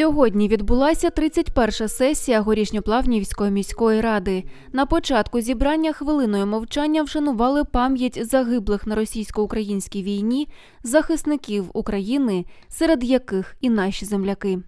Сьогодні відбулася 31 сесія Горішньоплавнівської міської ради. На початку зібрання хвилиною мовчання вшанували пам'ять загиблих на російсько-українській війні захисників України, серед яких і наші земляки.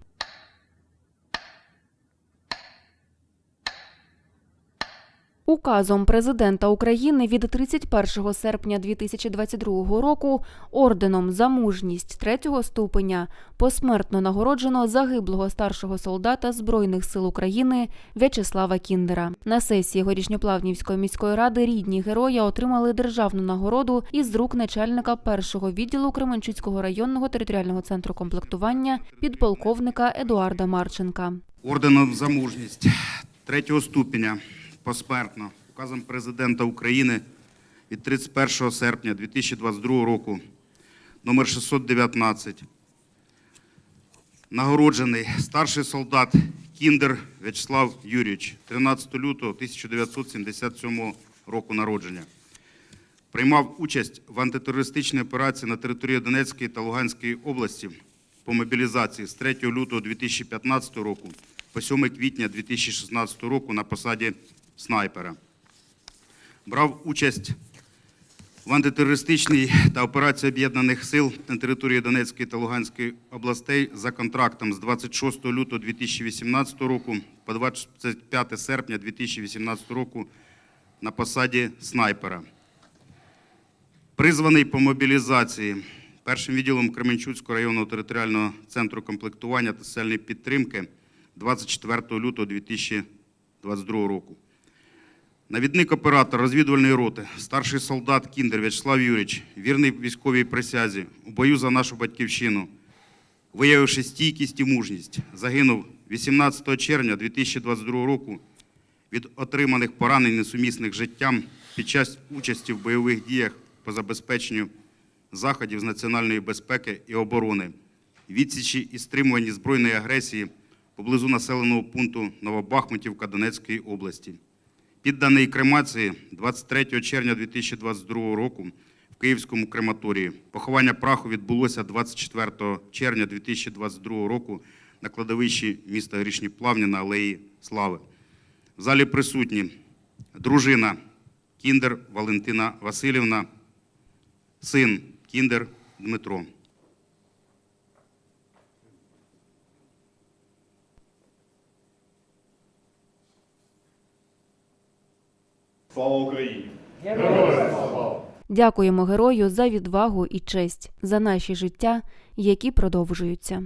Указом президента України від 31 серпня 2022 року орденом за мужність третього ступеня посмертно нагороджено загиблого старшого солдата Збройних сил України В'ячеслава Кіндера. На сесії Горішньоплавнівської міської ради рідні героя отримали державну нагороду із рук начальника першого відділу Кременчуцького районного територіального центру комплектування підполковника Едуарда Марченка. орденом за мужність третього ступеня посмертно указом президента України від 31 серпня 2022 року номер 619 нагороджений старший солдат Кіндер В'ячеслав Юрійович 13 лютого 1977 року народження. Приймав участь в антитерористичній операції на території Донецької та Луганської області по мобілізації з 3 лютого 2015 року по 7 квітня 2016 року на посаді снайпера. Брав участь в антитерористичній та операції Об'єднаних сил на території Донецької та Луганської областей за контрактом з 26 лютого 2018 року по 25 серпня 2018 року на посаді снайпера. Призваний по мобілізації першим відділом Кременчуцького районного територіального центру комплектування та соціальної підтримки 24 лютого 2022 року. Навідник оператор розвідувальної роти, старший солдат Кіндер В'ячеслав Юрійович, вірний військовій присязі, у бою за нашу батьківщину, виявивши стійкість і мужність, загинув 18 червня 2022 року від отриманих поранень, несумісних життям під час участі в бойових діях по забезпеченню заходів з національної безпеки і оборони, відсічі і стримуванні збройної агресії поблизу населеного пункту Новобахмутівка Донецької області. Підданий кремації 23 червня 2022 року в Київському крематорії. Поховання праху відбулося 24 червня 2022 року на кладовищі міста Грішні Плавні на Алеї Слави. В залі присутні дружина Кіндер Валентина Васильівна, син Кіндер Дмитро. Слава Україні! Дякуємо герою за відвагу і честь, за наші життя, які продовжуються.